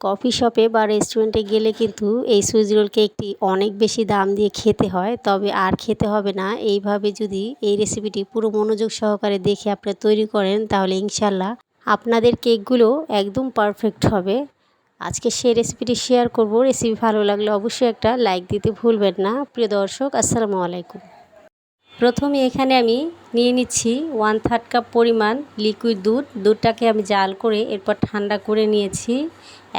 Coffee শপে বা রেস্টুরেন্টে গেলে কিন্তু এই সুইচ রোল কেকটি অনেক বেশি দাম দিয়ে খেতে হয়। তবে আর খেতে হবে না। এইভাবে যদি এই রেসিপিটি পুরো মনোযোগ সহকারে দেখে আপনারা তৈরি করেন, তাহলে ইনশাল্লাহ আপনাদের কেকগুলো একদম পারফেক্ট হবে। আজকে সেই রেসিপিটি শেয়ার করব। রেসিপি ভালো লাগলে অবশ্যই একটা লাইক দিতে ভুলবেন না। প্রিয় দর্শক, আসসালামু আলাইকুম। প্রথমে এখানে আমি নিয়ে নিচ্ছি ওয়ান থার্ড কাপ পরিমাণ লিকুইড দুধ। দুধটাকে আমি জাল করে এরপর ঠান্ডা করে নিয়েছি।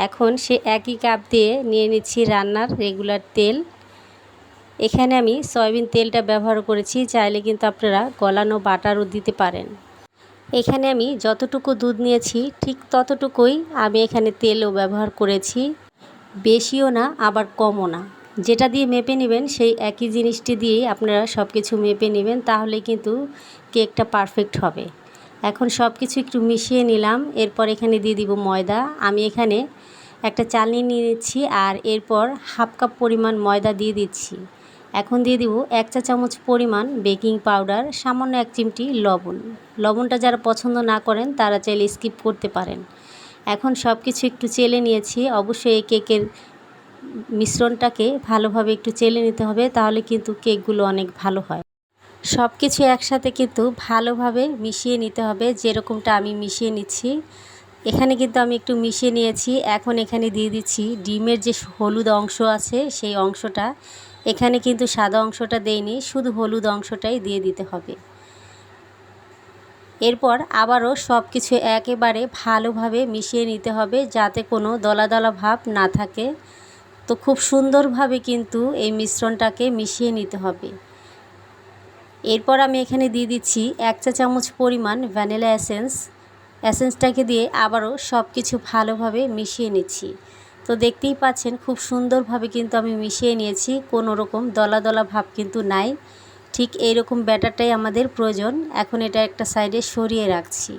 এখন সে একই কাপ দিয়ে নিয়ে নিচ্ছি রান্নার রেগুলার তেল। এখানে আমি সয়াবিন তেলটা ব্যবহার করেছি, চাইলে কিন্তু আপনারা গলানো বাটারও দিতে পারেন। এখানে আমি যতটুকু দুধ নিয়েছি, ঠিক ততটুকুই আমি এখানে তেলও ব্যবহার করেছি। বেশিও না, আবার কমও না। যেটা দিয়ে মেপে নেবেন, সেই একই জিনিসটি দিয়েই আপনারা সব কিছু মেপে নেবেন, তাহলে কিন্তু কেকটা পারফেক্ট হবে। এখন সব কিছু একটু মিশিয়ে নিলাম, এরপর এখানে দিয়ে দিব ময়দা। আমি এখানে একটা চালনি নিয়ে নিচ্ছি আর এরপর হাফ কাপ পরিমাণ ময়দা দিয়ে দিচ্ছি। এখন দিয়ে দিব এক চা চামচ পরিমাণ বেকিং পাউডার, সামান্য এক চিমটি লবণ। লবণটা যারা পছন্দ না করেন, তারা চাইলে স্কিপ করতে পারেন। এখন সব কিছু একটু চেলে নিয়েছি। অবশ্যই এই কেকের মিশ্রণটাকে ভালোভাবে একটু চেলে নিতে হবে, তাহলে কিন্তু কেকগুলো অনেক ভালো হয়। সব কিছু একসাথে কিন্তু ভালোভাবে মিশিয়ে নিতে হবে, যেরকমটা আমি মিশিয়ে নিচ্ছি। এখানে কিন্তু আমি একটু মিশিয়ে নিয়েছি। এখন এখানে দিয়ে দিচ্ছি ডিমের যে হলুদ অংশ আছে, সেই অংশটা। এখানে কিন্তু সাদা অংশটা দেইনি, শুধু হলুদ অংশটাই দিয়ে দিতে হবে। এরপর আবারও সব কিছু একেবারে ভালোভাবে মিশিয়ে নিতে হবে, যাতে কোনো দলা দলা ভাব না থাকে। তো খুব সুন্দরভাবে কিন্তু এই মিশ্রণটাকে মিশিয়ে নিতে হবে। এরপর আমি এখানে দিয়ে দিচ্ছি এক চা চামচ পরিমাণ ভ্যানিলা অ্যাসেন্স অ্যাসেন্সটাকে দিয়ে আবারও সব কিছু ভালোভাবে মিশিয়ে নিচ্ছি। তো দেখতেই পাচ্ছেন খুব সুন্দরভাবে কিন্তু আমি মিশিয়ে নিয়েছি, কোনো রকম দলা দলা ভাব কিন্তু নাই। ঠিক এইরকম ব্যাটারটাই আমাদের প্রয়োজন। এখন এটা একটা সাইডে সরিয়ে রাখছি।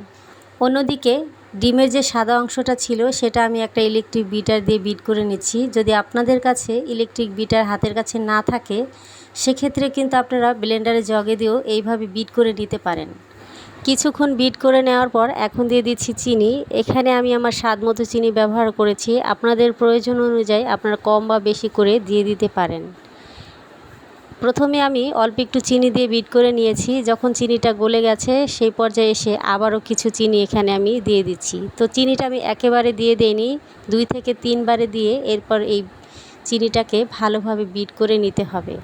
অন্যদিকে ডিমের যে সাদা অংশটা ছিল, সেটা আমি একটা ইলেকট্রিক বিটার দিয়ে বিট করে নিচ্ছি। যদি আপনাদের কাছে ইলেকট্রিক বিটার হাতের কাছে না থাকে, সেক্ষেত্রে কিন্তু আপনারা ব্লেন্ডারে জগে দিয়েও এইভাবে বিট করে নিতে পারেন। কিছুক্ষণ বিট করে নেওয়ার পর এখন দিয়ে দিচ্ছি চিনি। এখানে আমি আমার স্বাদ মতো চিনি ব্যবহার করেছি। আপনাদের প্রয়োজন অনুযায়ী আপনারা কম বা বেশি করে দিয়ে দিতে পারেন। প্রথমে আমি অল্প একটু চিনি দিয়ে বিট করে নিয়েছি। যখন চিনিটা গলে গেছে, সেই পর্যায়ে এসে আবারও কিছু চিনি এখানে আমি দিয়ে দিচ্ছি। তো চিনিটা আমি একেবারে দিয়ে দেইনি, দুই থেকে তিনবারে দিয়ে এরপর এই চিনিটাকে ভালোভাবে বিট করে নিতে হবে।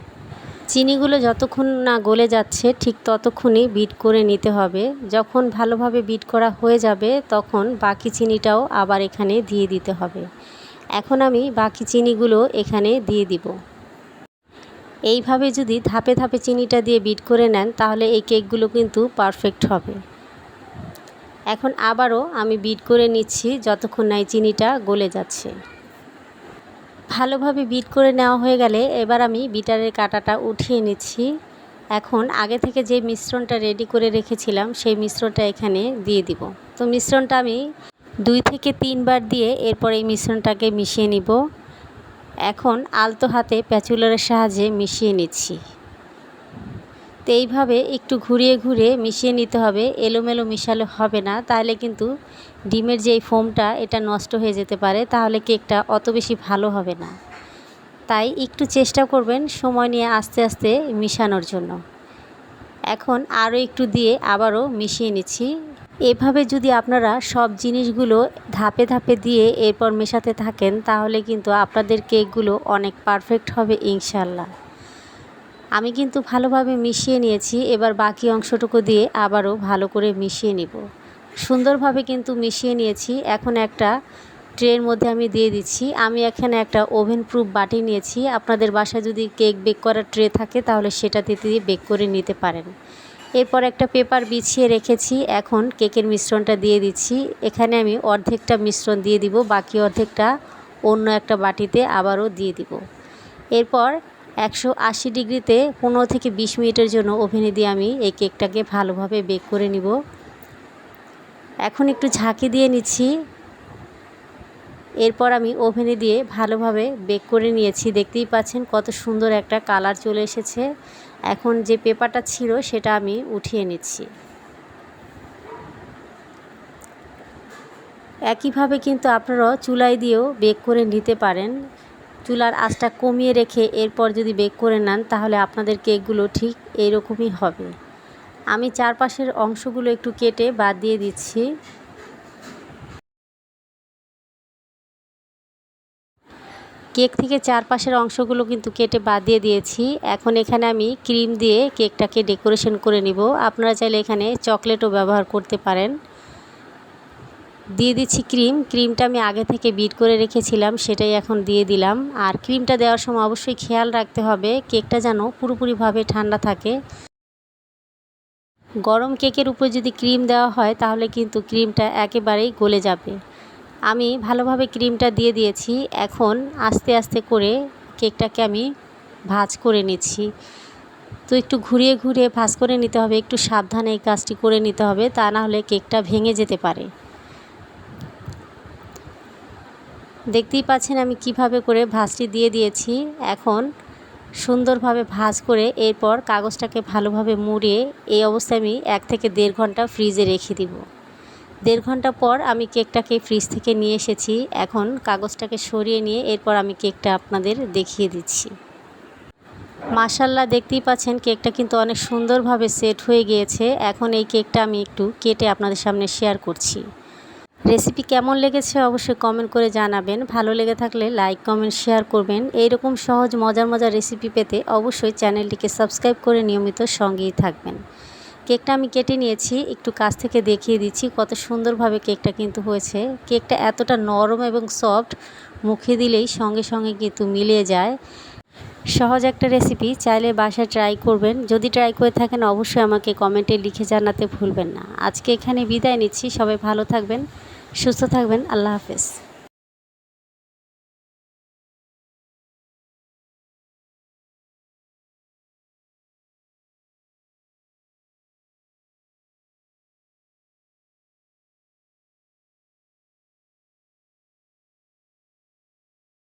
চিনিগুলো যতক্ষণ না গলে যাচ্ছে, ঠিক ততক্ষণই বিট করে নিতে হবে। যখন ভালোভাবে বিট করা হয়ে যাবে, তখন বাকি চিনিটাও আবার এখানে দিয়ে দিতে হবে। এখন আমি বাকি চিনিগুলো এখানে দিয়ে দিব। এইভাবে যদি ধাপে ধাপে চিনিটা দিয়ে বিট করে নেন, তাহলে এই কেকগুলো কিন্তু পারফেক্ট হবে। এখন আবারও আমি বিট করে নিচ্ছি যতক্ষণ না এই চিনিটা গলে যাচ্ছে। ভালোভাবে বিট করে নেওয়া হয়ে গেলে এবার আমি বিটারের কাটাটা উঠিয়ে নিচ্ছি। এখন আগে থেকে যে মিশ্রণটা রেডি করে রেখেছিলাম, সেই মিশ্রণটা এখানে দিয়ে দিব। তো মিশ্রণটা আমি দুই থেকে তিনবার দিয়ে এরপর এই মিশ্রণটাকে মিশিয়ে নিব। এখন আলতো হাতে প্যাচুলারের সাহায্যে মিশিয়ে নিচ্ছি। তো এইভাবে একটু ঘুরিয়ে ঘুরিয়ে মিশিয়ে নিতে হবে, এলোমেলো মিশালে হবে না। তাহলে কিন্তু ডিমের যেই ফোমটা, এটা নষ্ট হয়ে যেতে পারে, তাহলে কেকটা অত বেশি ভালো হবে না। তাই একটু চেষ্টা করবেন সময় নিয়ে আস্তে আস্তে মিশানোর জন্য। এখন আরও একটু দিয়ে আবারও মিশিয়ে নিচ্ছি এভাবে যদি আপনারা সব জিনিসগুলো ধাপে ধাপে দিয়ে এরপর মেশাতে থাকেন, তাহলে কিন্তু আপনাদের কেকগুলো অনেক পারফেক্ট হবে ইনশাল্লাহ। আমি কিন্তু ভালোভাবে মিশিয়ে নিয়েছি, এবার বাকি অংশটুকু দিয়ে আবারও ভালো করে মিশিয়ে নিব। সুন্দরভাবে কিন্তু মিশিয়ে নিয়েছি, এখন একটা ট্রের মধ্যে আমি দিয়ে দিচ্ছি। আমি এখানে একটা ওভেন প্রুফ বাটি নিয়েছি, আপনাদের বাসায় যদি কেক বেক করার ট্রে থাকে, তাহলে সেটাতে দিয়ে বেক করে নিতে পারেন। এরপর একটা পেপার বিছিয়ে রেখেছি। এখন কেকের মিশ্রণটা দিয়ে দিচ্ছি। এখানে আমি অর্ধেকটা মিশ্রণ দিয়ে দিব, বাকি অর্ধেকটা অন্য একটা বাটিতে আবারও দিয়ে দিব। এরপর একশো আশি ডিগ্রিতে পনেরো থেকে বিশ মিনিটের জন্য ওভেনে দিয়ে আমি এই কেকটাকে ভালোভাবে বেক করে নিব। এখন একটু ঝাঁকি দিয়ে নিচ্ছি। এরপর আমি ওভেনে দিয়ে ভালোভাবে বেক করে নিয়েছি। দেখতেই পাচ্ছেন কত সুন্দর একটা কালার চলে এসেছে। এখন যে পেপারটা ছিল সেটা আমি উঠিয়ে নিচ্ছি। একইভাবে কিন্তু আপনারা চুলায় দিয়েও বেক করে নিতে পারেন। চুলার আঁচটা কমিয়ে রেখে এরপর যদি বেক করে নেন, তাহলে আপনাদের কেকগুলো ঠিক এইরকমই হবে। আমি চারপাশের অংশগুলো একটু কেটে বাদ দিয়ে দিচ্ছি। কেক থেকে চারপাশের অংশগুলো কিন্তু কেটে বাদ দিয়ে দিয়েছি। এখন এখানে আমি ক্রিম দিয়ে কেকটাকে ডেকোরেশন করে নিব। আপনারা চাইলে এখানে চকলেটও ব্যবহার করতে পারেন। দিয়ে দিচ্ছি ক্রিম। ক্রিমটা আমি আগে থেকে বিট করে রেখেছিলাম, সেটাই এখন দিয়ে দিলাম। আর ক্রিমটা দেওয়ার সময় অবশ্যই খেয়াল রাখতে হবে, কেকটা যেন পুরোপুরিভাবে ঠান্ডা থাকে। গরম কেকের উপর যদি ক্রিম দেওয়া হয়, তাহলে কিন্তু ক্রিমটা একেবারেই গলে যাবে। আমি ভালোভাবে ক্রিমটা দিয়ে দিয়েছি। এখন আস্তে আস্তে করে কেকটাকে আমি ভাজ করে নিচ্ছি। তো একটু ঘুরিয়ে ঘুরিয়ে ভাজ করে নিতে হবে, একটু সাবধানে এই কাজটি করে নিতে হবে, তা না হলে কেকটা ভেঙে যেতে পারে। দেখতেই পাচ্ছেন আমি কীভাবে করে ভাজটি দিয়ে দিয়েছি। এখন সুন্দরভাবে ভাজ করে এরপর কাগজটাকে ভালোভাবে মুড়িয়ে এই অবস্থায় আমি এক থেকে দেড় ঘণ্টা ফ্রিজে রেখে দিব। দেড় ঘণ্টা পর আমি কেকটাকে ফ্রিজ থেকে নিয়ে এসেছি। এখন কাগজটাকে সরিয়ে নিয়ে এরপর আমি কেকটা আপনাদের দেখিয়ে দিচ্ছি। মাসাল্লাহ দেখতেই পাচ্ছেন কেকটা কিন্তু অনেক সুন্দরভাবে সেট হয়ে গিয়েছে। এখন এই কেকটা আমি একটু কেটে আপনাদের সামনে শেয়ার করছি। রেসিপি কেমন লেগেছে অবশ্যই কমেন্ট করে জানাবেন। ভালো লেগে থাকলে লাইক, কমেন্ট, শেয়ার করবেন। এইরকম সহজ, মজার মজার রেসিপি পেতে অবশ্যই চ্যানেলটিকে সাবস্ক্রাইব করে নিয়মিত সঙ্গেই থাকবেন। কেকটা আমি কেটে নিয়েছি, একটু কাছ থেকে দেখিয়ে দিচ্ছি কত সুন্দরভাবে কেকটা কিন্তু হয়েছে। কেকটা এতটা নরম এবং সফট, মুখে দিলেই সঙ্গে সঙ্গে কিন্তু মিলিয়ে যায়। সহজ একটা রেসিপি, চাইলে বাসায় ট্রাই করবেন। যদি ট্রাই করে থাকেন, অবশ্যই আমাকে কমেন্টে লিখে জানাতে ভুলবেন না। আজকে এখানে বিদায় নিচ্ছি, সবাই ভালো থাকবেন, সুস্থ থাকবেন, আল্লাহ হাফেজ।